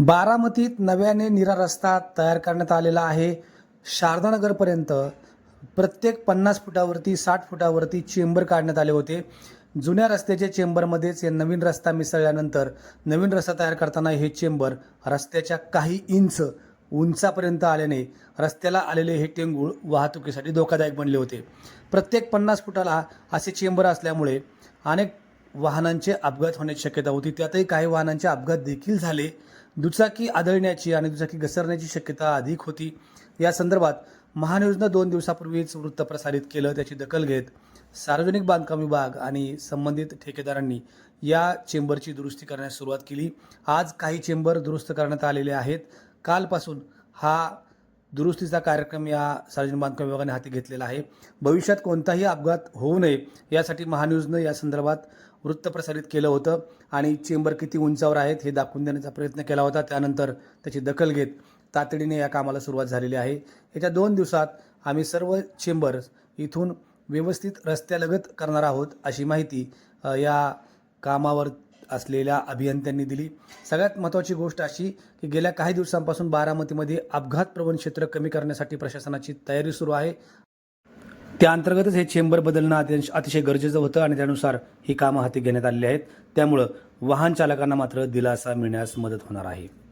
बारामतीत नव्याने निरा रस्ता तयार करण्यात आलेला आहे. शारदानगरपर्यंत प्रत्येक पन्नास फुटावरती साठ फुटावरती चेंबर काढण्यात आले होते. जुन्या रस्त्याच्या चेंबरमध्येच हे नवीन रस्ता मिसळल्यानंतर नवीन रस्ता तयार करताना हे चेंबर रस्त्याच्या काही इंच उंचापर्यंत आल्याने रस्त्याला आलेले हे टेंगूळ वाहतुकीसाठी धोकादायक बनले होते. प्रत्येक पन्नास फुटाला असे चेंबर असल्यामुळे अनेक वाहनांचे अपघात होण्याची शक्यता होती. त्यातही काही वाहनांचे अपघात देखील झाले. दुचाकी आदळण्याची आणि दुचाकी घसरण्याची शक्यता अधिक होती. या संदर्भात महान्यूजनं दोन दिवसापूर्वीच वृत्त प्रसारित केलं. त्याची दखल घेत सार्वजनिक बांधकाम विभाग आणि संबंधित ठेकेदारांनी या चेंबरची दुरुस्ती करण्यास सुरुवात केली. आज काही चेंबर दुरुस्त करण्यात आलेले आहेत. कालपासून हा दुरुस्तीचा कार्यक्रम या सार्वजनिक बांधकाम विभागाने हाती घेतलेला आहे. भविष्यात कोणताही अपघात होऊ नये यासाठी महान्यूजनं या संदर्भात वृत्त प्रसारित केलं होतं आणि चेंबर किती उंचावर आहेत हे दाखवून देण्याचा प्रयत्न केला होता. त्यानंतर त्याची दखल घेत तातडीने या कामाला सुरुवात झालेली आहे. येत्या दोन दिवसात आम्ही सर्व चेंबर्स इथून व्यवस्थित रस्त्यालगत करणार आहोत अशी माहिती या कामावर असलेल्या अभियंत्यांनी दिली. सगळ्यात महत्त्वाची गोष्ट अशी की गेल्या काही दिवसांपासून बारामतीमध्ये अपघात प्रवण क्षेत्र कमी करण्यासाठी प्रशासनाची तयारी सुरू आहे. त्या अंतर्गतच हे चेंबर बदलणं अतिशय गरजेचं होतं आणि त्यानुसार ही कामं हाती घेण्यात आलेली आहेत. त्यामुळं वाहन चालकांना मात्र दिलासा मिळण्यास मदत होणार आहे.